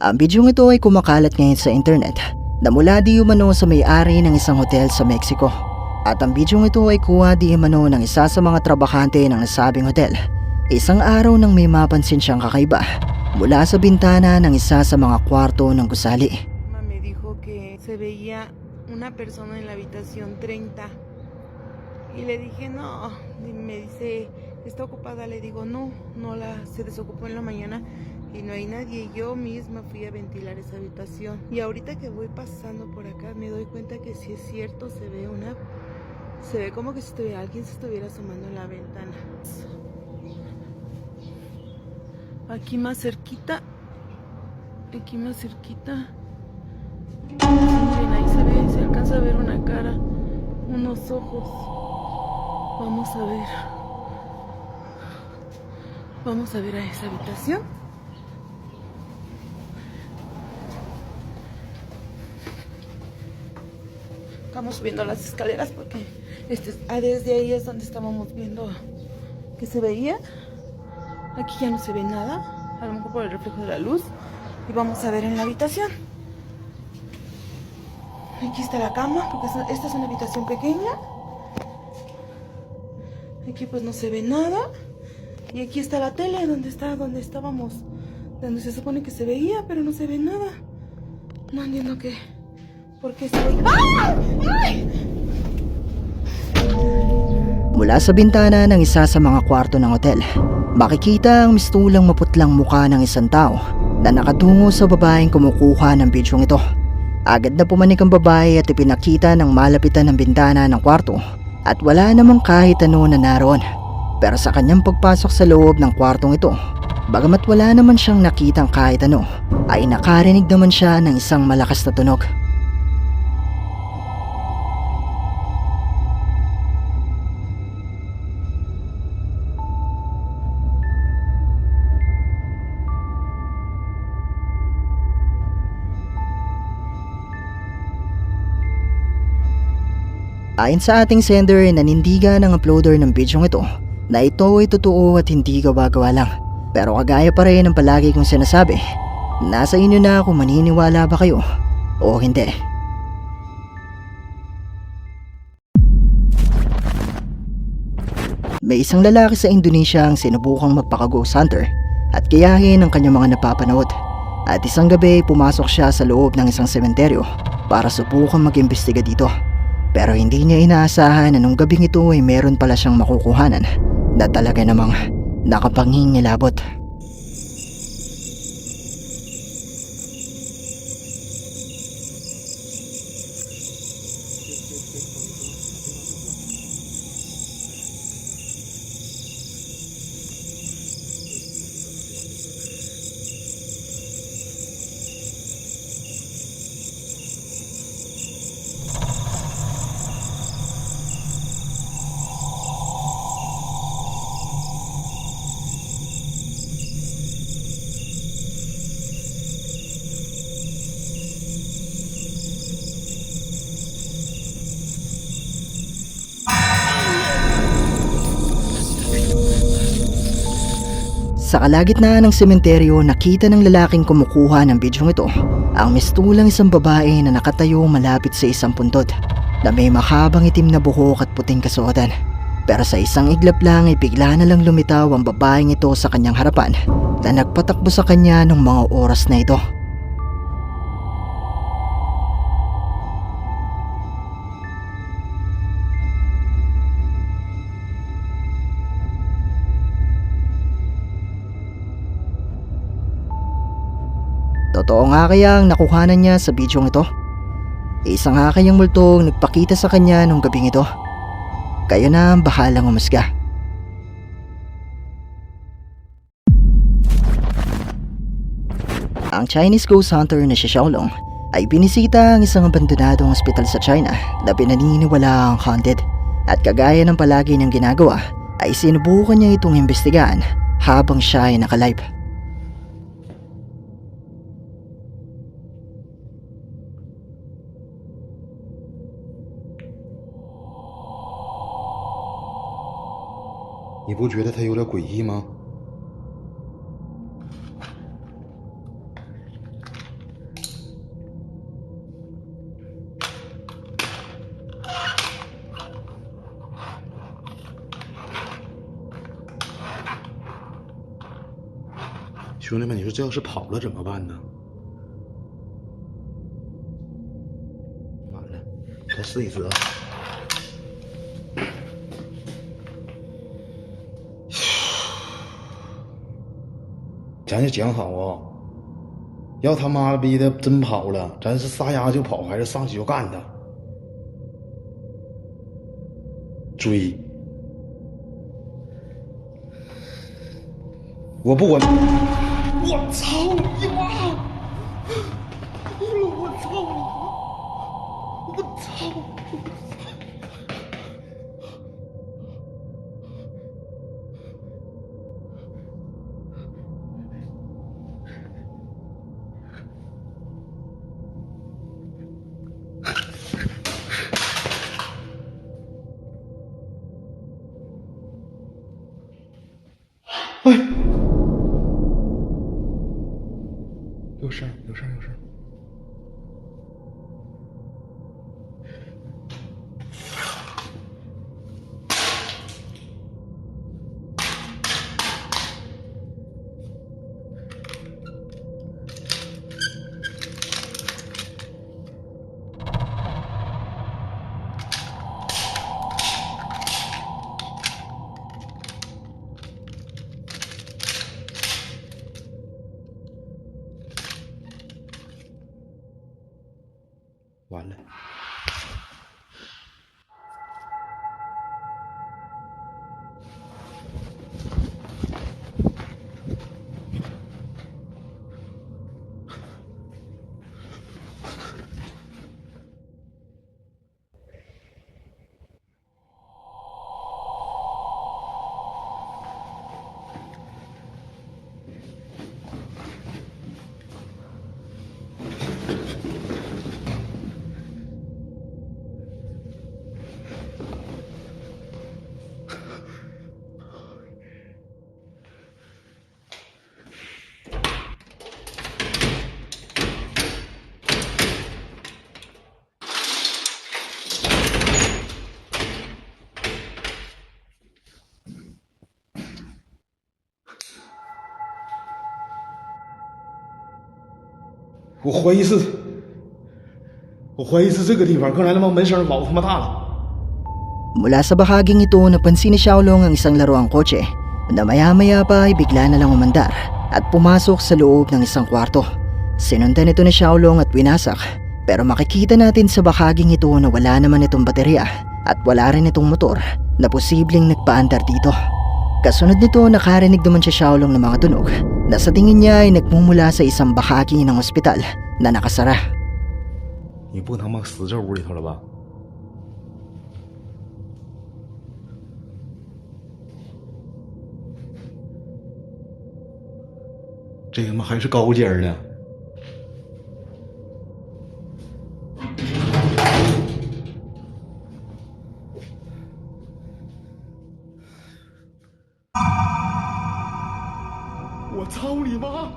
Ang bidyong ito ay kumakalat ngayon sa internet na mula di umano sa may-ari ng isang hotel sa Mexico. At ang bidyong ito ay kuha di umano ng isa sa mga trabahante ng nasabing hotel. Isang araw nang may mapansin siyang kakaiba mula sa bintana ng isa sa mga kwarto ng gusali. Me dijo que se veía una persona en la habitación 30. Y le dije, no. Y me dice, ¿está ocupada? Le digo, no, no la se desocupó en la mañana y no hay nadie. Yo misma fui a ventilar esa habitación. Y ahorita que voy pasando por acá me doy cuenta que si es cierto se ve una se ve como que si estuviera, alguien se estuviera asomando en la ventana. Aquí más cerquita. Aquí más cerquita. Ahí se ve, se alcanza a ver una cara, unos ojos. Vamos a ver. Vamos a ver a esa habitación. Estamos subiendo las escaleras porque este, ah, desde ahí es donde estábamos viendo que se veía. Aquí ya no se ve nada, a lo mejor por el reflejo de la luz. Y vamos a ver en la habitación. Aquí está la cama, porque esta- es una habitación pequeña. Aquí pues no se ve nada. Y aquí está la tele, donde está, donde estábamos. Donde se supone que se veía, pero no se ve nada. No entiendo qué. ¿Por qué se ve? ¡Ah! ¡Ay! Mula sa bintana ng isa sa mga kwarto ng hotel, makikita ang mistulang maputlang mukha ng isang tao na nakatungo sa babaeng kumukuha ng bidyong ito. Agad na pumanik ang babae at ipinakita ng malapitan ng bintana ng kwarto at wala namang kahit ano na naroon. Pero sa kanyang pagpasok sa loob ng kwartong ito, bagamat wala naman siyang nakitang kahit ano, ay nakarinig naman siya ng isang malakas na tunog. Ayon sa ating sender, nanindigan ng uploader ng bidyong ito na ito ay totoo at hindi gawa-gawa lang. Pero kagaya pa rin ng palagi kong sinasabi, nasa inyo na kung maniniwala ba kayo o hindi. May isang lalaki sa Indonesia ang sinubukang magpaka-ghost hunter at gayahin ang kanyang mga napapanood. At isang gabi pumasok siya sa loob ng isang sementeryo para subukang mag-imbestiga dito. Pero hindi niya inaasahan na nung gabing ito ay meron pala siyang makukuhanan na talaga namang nakapangingilabot. Sa kalagitnaan ng sementeryo, nakita ng lalaking kumukuha ng bidyong ito ang mistulang isang babae na nakatayo malapit sa isang puntod na may mahabang itim na buhok at puting kasuotan. Pero sa isang iglap lang ay bigla na lang lumitaw ang babaeng ito sa kanyang harapan na nagpatakbo sa kanya ng mga oras na ito. Totoo nga kaya ang nakuhanan niya sa bidyong ito? Isang kayang multong nagpakita sa kanya nung gabing ito. Kayo na ang bahalang umusga. Ang Chinese ghost hunter na si Xiaolong ay binisita ang isang abandonadong ospital sa China na pinaniniwala ang haunted. At kagaya ng palagi niyang ginagawa ay sinubukan niya itong imbestigahan habang siya ay nakalive. “你不觉得他有点诡异吗？兄弟们，你说这要是跑了怎么办呢？完了，再试一次啊！咱就讲好啊，要他妈逼的真跑了，咱是撒丫就跑，还是上去就干他？追！我不管！我操你妈！我操你妈！我操！完了。我怀疑是，我怀疑是这个地方。刚才他妈门声老他妈大了。 Mula sa bahaging ito, napansin ni Xiaolong ang isang laruang kotse na maya-maya pa ay bigla na lang umandar at pumasok sa loob ng isang kwarto. Sinundan ito ni Xiaolong at winasak pero makikita natin sa bahaging ito na wala naman itong baterya at wala rin itong motor na posibleng nagpaandar dito. Kasunod nito nakarinig naman si Xiaolong ng mga tunog na sa tingin niya ay nagmumula sa isang bahagi ng ospital na nakasara. 你不他妈死这屋里头了吧？这他妈还是高间儿呢！ 我操你妈！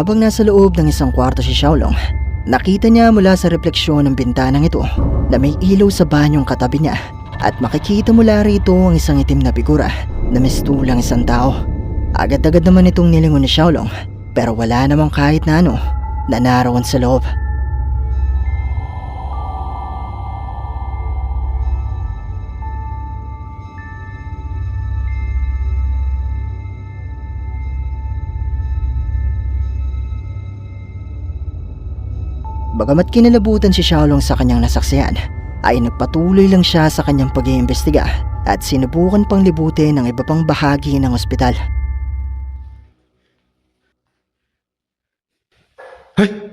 Nasa loob ng isang kwarto si Xiaolong, nakita niya mula sa refleksyon ng bintanang ito na may ilaw sa banyong katabi niya at makikita mula rito ang isang itim na figura na mistulang isang tao. Agad-agad naman itong nilingon ni Xiaolong pero wala namang kahit na ano na naroon sa loob. Bagamat kinalabutan si Xiaolong sa kanyang nasaksiyan, ay nagpatuloy lang siya sa kanyang pag-iimbestiga at sinubukan pang libutin ang iba pang bahagi ng ospital. 哎，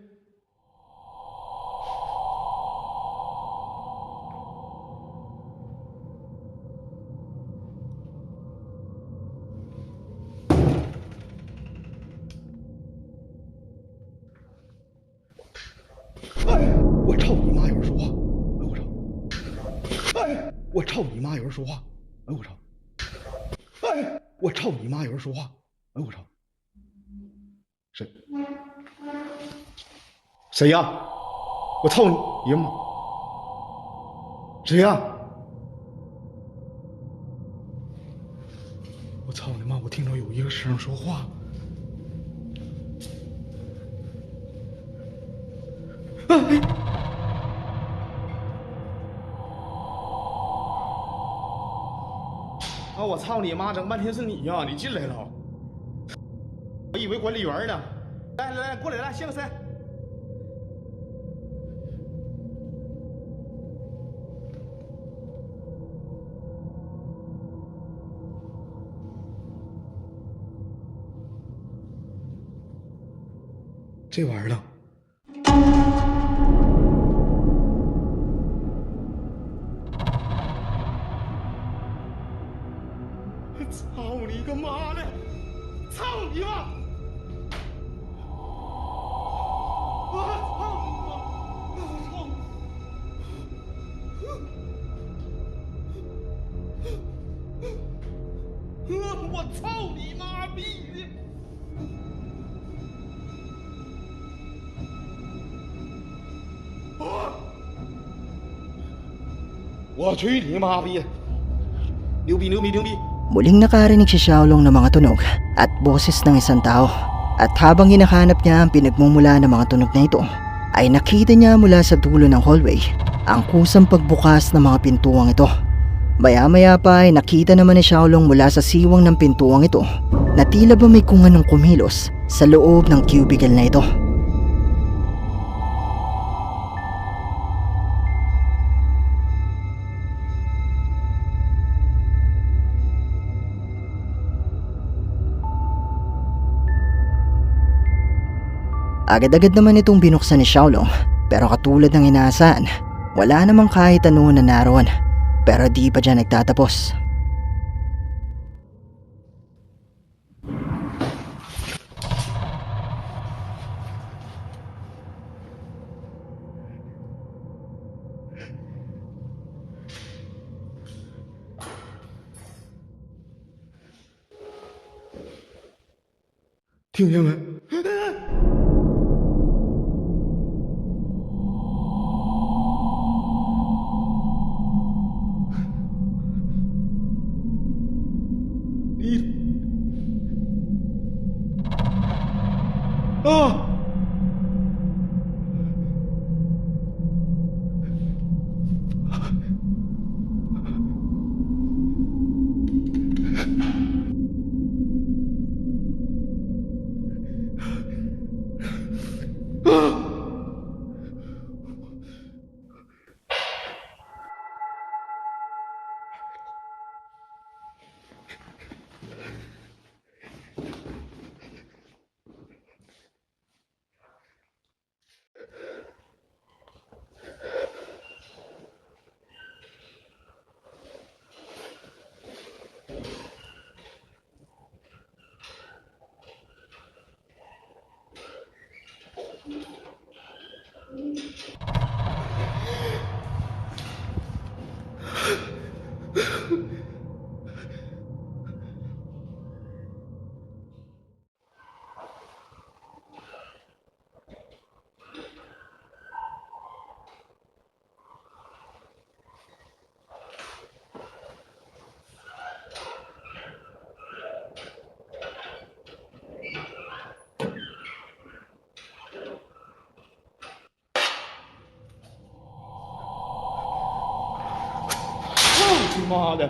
说话！哎我操！谁？谁呀？我操你！哎呀妈！谁呀？我操你妈！我听到有一个声说话。哎！我操你妈！整半天是你呀！你进来了，我以为管理员呢。来来来，过来来，歇个身。这玩意儿呢？个妈的！操你妈！我操你妈！我操！我操你妈逼的！我我去你妈逼！牛逼牛逼牛逼！Muling nakarinig si Xiaolong ng mga tunog at boses ng isang tao. At habang hinahanap niya ang pinagmumula ng mga tunog na ito, ay nakita niya mula sa dulo ng hallway ang kusang pagbukas ng mga pintuang ito. Maya-maya pa ay nakita naman ni Xiaolong mula sa siwang ng pintuang ito na tila ba may kung anong kumilos sa loob ng cubicle na ito. Agad-agad naman itong binuksan ni Xiaolong pero katulad ng inaasahan, wala namang kahit ano na naroon. Pero di pa dyan nagtatapos. "听见妈的！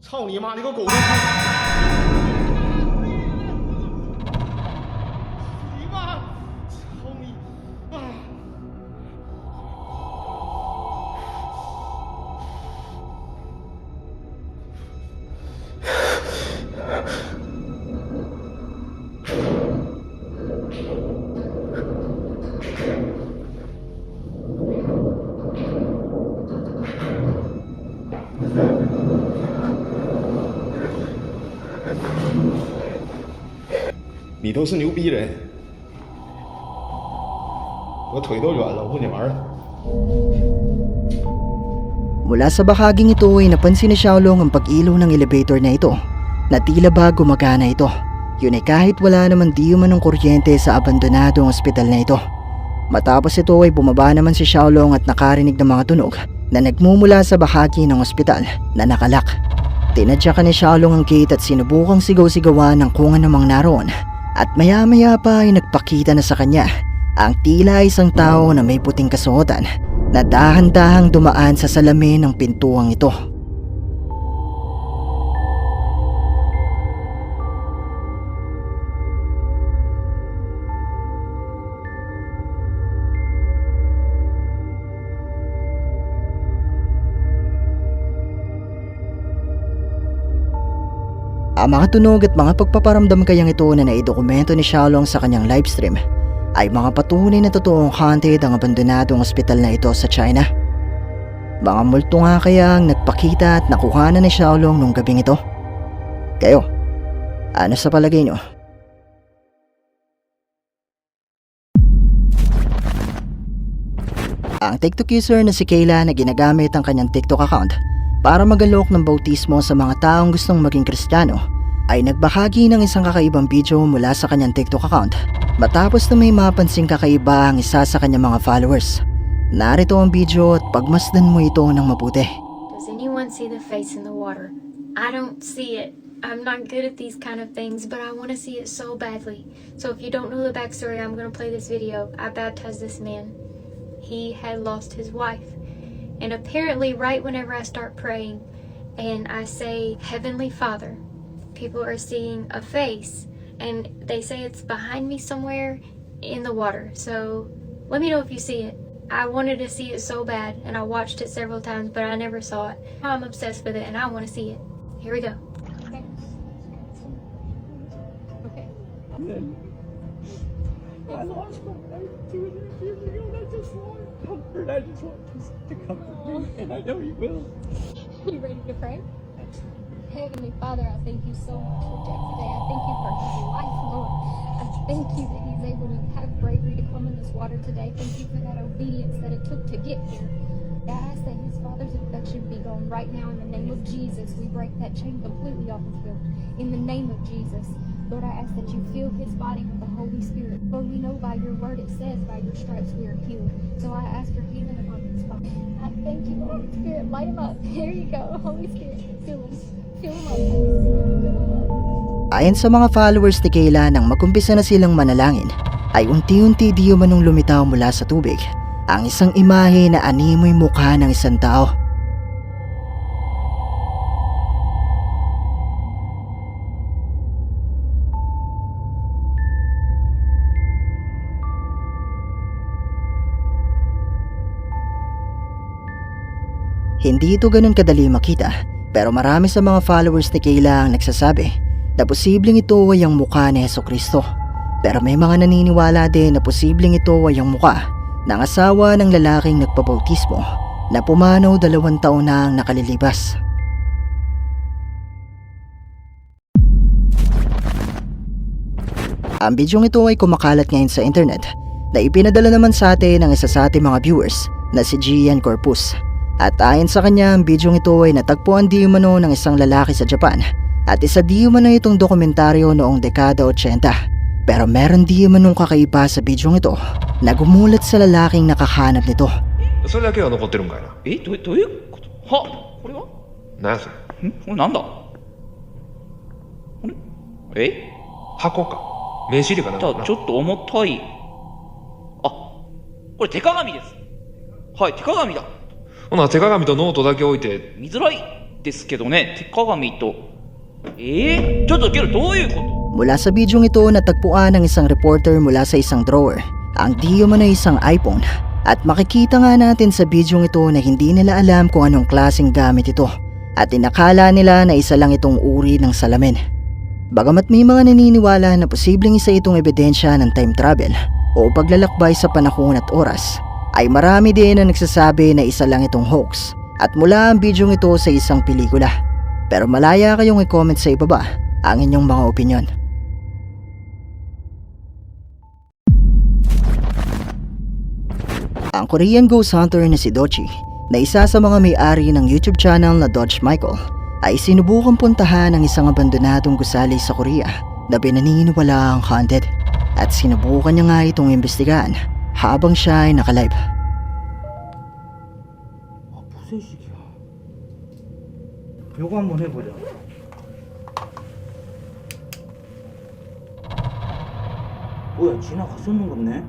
操你妈！你个狗东西里头是牛逼人，我腿都软了，我跟你玩儿。Mula sa bahaging ito ay napansin ni Xiaolong ang pag-ilaw ng elevator na ito na tila ba gumagana ito. Yun ay kahit wala naman di umanong kuryente sa abandonadong ospital na ito. Matapos ito ay bumaba naman si Xiaolong at nakarinig ng mga tunog na nagmumula sa bahagi ng ospital na nakalak. Tinadyakan ni Xiaolong ang gate at sinubukang sigaw-sigawan ng kung anumang naroon at maya-maya pa ay nagpakita na sa kanya ang tila isang tao na may puting kasuotan na dahan-dahang dumaan sa salamin ng pintuang ito. Ang mga tunog at mga pagpaparamdam kayang ito na naidokumento ni Xiaolong sa kanyang livestream ay mga patunay na totoong haunted ang abandonadong ospital na ito sa China. Mga multo nga kaya ang nagpakita at nakuhanan ni Xiaolong nung gabing ito. Kayo, ano sa palagay nyo? Ang TikTok user na si Kayla na ginagamit ang kanyang TikTok account para magalok ng bautismo sa mga taong gustong maging kristyano ay nagbahagi ng isang kakaibang video mula sa kanyang TikTok account matapos na may mapansing kakaiba ang isa sa kanyang mga followers. Narito ang video at pagmasdan mo ito ng mabuti. Does anyone see the face in the water? I don't see it. I'm not good at these kind of things, but I want to see it so badly. So if you don't know the backstory, I'm going to play this video. I baptized this man. He had lost his wife. And apparently, right whenever I start praying and I say, Heavenly Father, people are seeing a face and they say it's behind me somewhere in the water. So let me know if you see it. I wanted to see it so bad and I watched it several times, but I never saw it. I'm obsessed with it and I want to see it. Here we go. Okay. I lost my life two and a half years ago, and I just want comfort. I just want just to me, and I know you will. You ready to pray? Heavenly Father, I thank you so much for Jeff today. I thank you for his life, Lord. I thank you that he's able to have bravery to come in this water today. Thank you for that obedience that it took to get here. I ask his father's infection be gone right now in the name of Jesus. We break that chain completely off of him. In the name of Jesus. Lord, I ask that you fill his body with the Holy Spirit. Lord, we know by your word it says, by your stripes we are healed. So I ask for healing I thank you, Holy Spirit. Light him up. Here you go. Holy Spirit, fill him. Fill him up. Ayon sa mga followers ni Kayla nang magumpisa na silang manalangin, ay unti-unti di umanong lumitaw mula sa tubig ang isang imahe na animoy mukha ng isang tao. Hindi ito ganun kadali makita pero marami sa mga followers ni Kayla ang nagsasabi na posibleng ito ay ang mukha ni Heso Kristo. Pero may mga naniniwala din na posibleng ito ay ang mukha ng asawa ng lalaking nagpabautismo na pumanaw dalawang taon na ang nakalilipas. Ang bidyong ito ay kumakalat ngayon sa internet na ipinadala naman sa atin ng isa sa ating mga viewers na si Gian Corpus. At ayon sa kanya, ang bidyong ito ay natagpuan di umano ng isang lalaki sa Japan at isa di umano itong dokumentaryo noong dekada 80. Pero meron di umanong kakaiba sa bidyong ito na gumulat sa lalaking nakahanap nito. それだけは残ってるんかいなえどうどういうことはこれは何やそれんこれなんだあれえ箱か名刺入れかなんじゃかなあちょっと重たい。あ、これ手鏡です。はい、手鏡だ。 ほな手鏡とノートだけ置いて見づらいですけどね、手鏡と。えー、ちょっとけどどういうこと Mula sa bidyong ito natagpuan ng isang reporter mula sa isang drawer ang di umano isang iPhone at makikita nga natin sa bidyong ito na hindi nila alam kung anong klaseng gamit ito at inakala nila na isa lang itong uri ng salamin. Bagamat may mga naniniwala na posibleng isa itong ebidensya ng time travel o paglalakbay sa panahon at oras, ay marami din na nagsasabi na isa lang itong hoax at mula ang video ito sa isang pelikula. Pero malaya kayong i-comment sa ibaba ang inyong mga opinion. Ang Korean ghost hunter na si Dochi na isa sa mga may-ari ng YouTube channel na Dodge Michael ay sinubukang puntahan ng isang abandonadong gusali sa Korea na pinaniniwala ang haunted at sinubukan niya nga itong imbestigahan habang siya ay nakalive. 아, 무쇠식이야. 요거 한번 해보자. 뭐야, 지나갔었는 건네?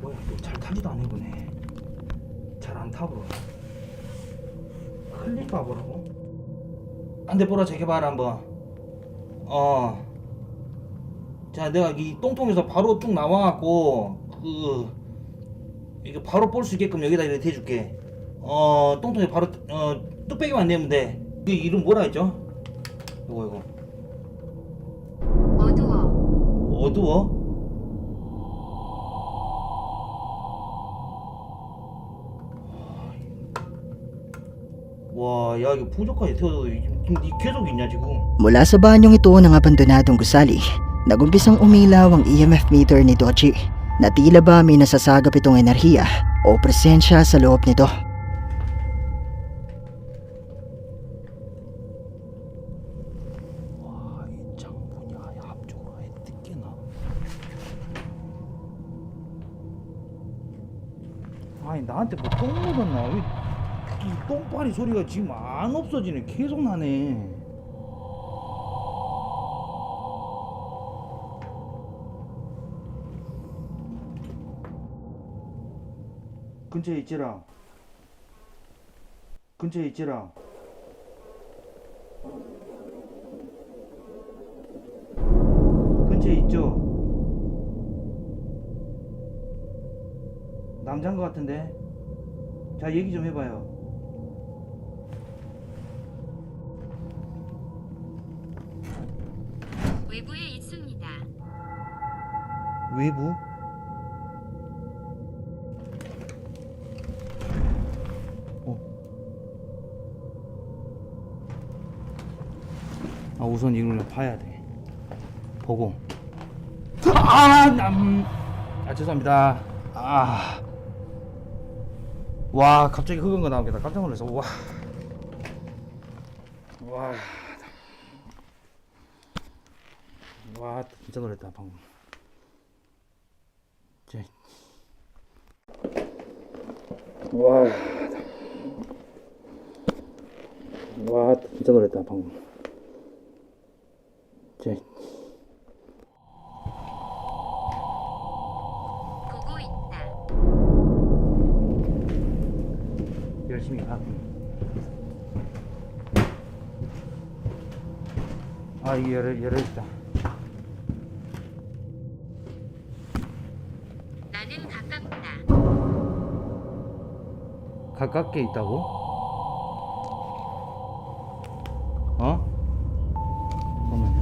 뭐야, 너잘 타지도 안 해보네. 잘 안 타고. 클릭 봐보라고. 한대 보라 제껴봐라 한번. 어. 자, 내가 이 똥통에서 바로 쭉 나와갖고 그 이거 바로 볼 수 있게끔 여기다 이렇게 대줄게. 어, 똥통에 바로 어 뚝배기만 내면 돼. 그 이름 뭐라 했죠? 이거 이거. 어두워. 어두워? 와, 야 이거 부족까지 태워도 지금 이 계속 있냐 지금? Mula sa banyong ito ng abandonadong gusali, nagumpisang umilaw ang EMF meter ni Dochi na tila ba may nasasagap itong enerhiya o presensya sa loob nito. 소리가 지금 안 없어지네. 계속 나네. 근처에 있지라. 근처에 있지라. 근처에 있죠? 남자인 것 같은데? 자, 얘기 좀 해봐요. 외부? 어. 아, 우선 이걸 봐야 돼. 보고. 아, 남. 아, 죄송합니다. 아. 와, 갑자기 흑은 거 나오겠다. 깜짝 놀랐어. 와. 와. 와, 진짜 놀랬다, 방금. 제. 와. 와, 진짜 놀랬다, 방금. 제. 보고 있다. 열심히 가. 아, 이게 열어, 열어있다. 가깝게 있다고? 어? 잠깐만요.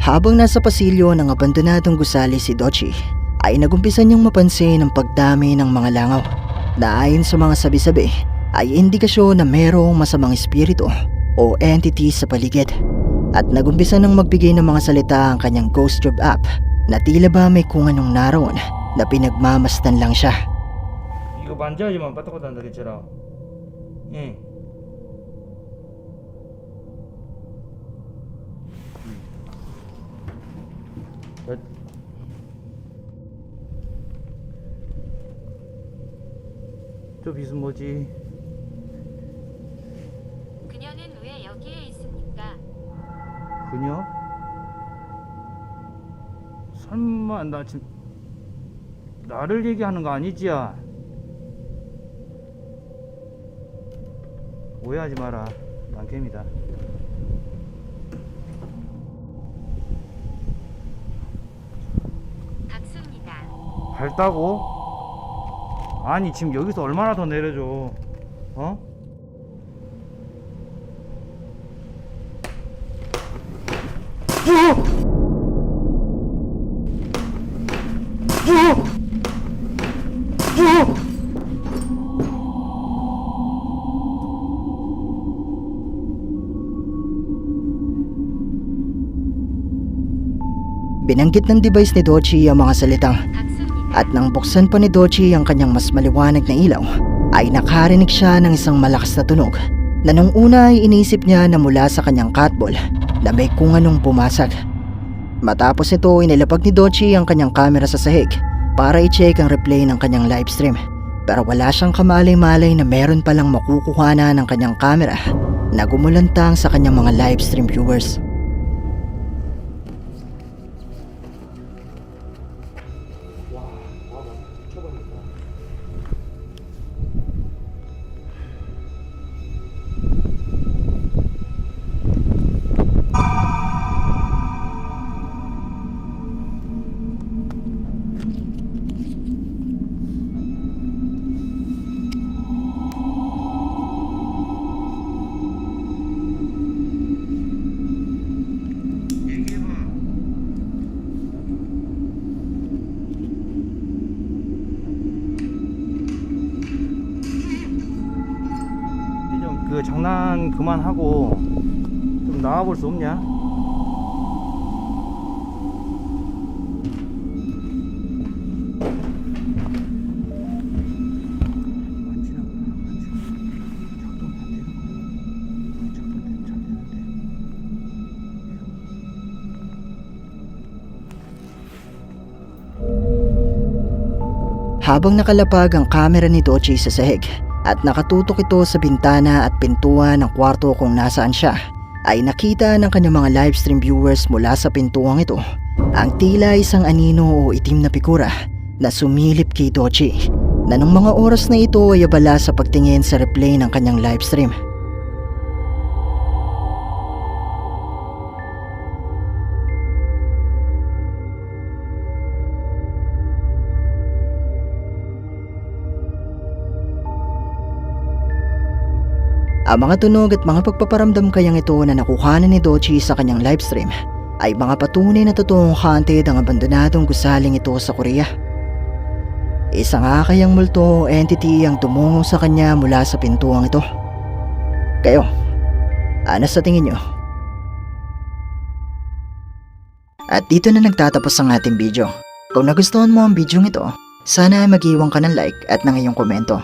Habang nasa pasilyo ng abandonadong gusali si Dochi, ay nagumpisa niyang mapansin ang pagdami ng mga langaw na ayon sa mga sabi-sabi ay indikasyon na merong masamang espiritu o entity sa paligid. At nagumpisa nang magbigay ng mga salita ang kanyang Ghost Job app na tila ba may kung anong naroon na pinagmamastan lang siya. 이거 만져야지만 빠딱빠딱 한다 괜찮아 응 몇... 저 빛은 뭐지? 그녀는 왜 여기에 있습니까? 그녀? 설마 나 지금 나를 얘기하는 거 아니지야? 오해하지 마라. 난 개입니다. 박수입니다. 밝다고? 아니 지금 여기서 얼마나 더 내려줘? 어? 어! Binanggit ng device ni Dochi ang mga salitang at nang buksan pa ni Dochi ang kanyang mas maliwanag na ilaw ay nakarinig siya ng isang malakas na tunog na nung una ay inisip niya na mula sa kanyang catball na may kung anong pumasag. Matapos ito inilapag ni Dochi ang kanyang camera sa sahig para i-check ang replay ng kanyang livestream. Pero wala siyang kamalay-malay na meron palang makukuha na ng kanyang camera na gumulantang sa kanyang mga livestream viewers. 그만하고 좀 나와볼 수 없냐? Habang nakalapag ang kamera ni Dochi sa sahig at nakatutok ito sa bintana at pintuan ng kwarto kung nasaan siya, ay nakita ng kanyang mga livestream viewers mula sa pintuang ito ang tila isang anino o itim na pikura na sumilip kay Dochi na nung mga oras na ito ay abala sa pagtingin sa replay ng kanyang livestream. Ang mga tunog at mga pagpaparamdam kayang ito na nakuhanan ni Dochi sa kanyang livestream ay mga patunay na totoong haunted ang abandonadong gusaling ito sa Korea. Isang akayang multo o entity ang tumungo sa kanya mula sa pintuang ito. Kayo, ano sa tingin nyo? At dito na nagtatapos ang ating video. Kung nagustuhan mo ang video ito, sana ay mag-iwan ka ng like at ng iyong komento.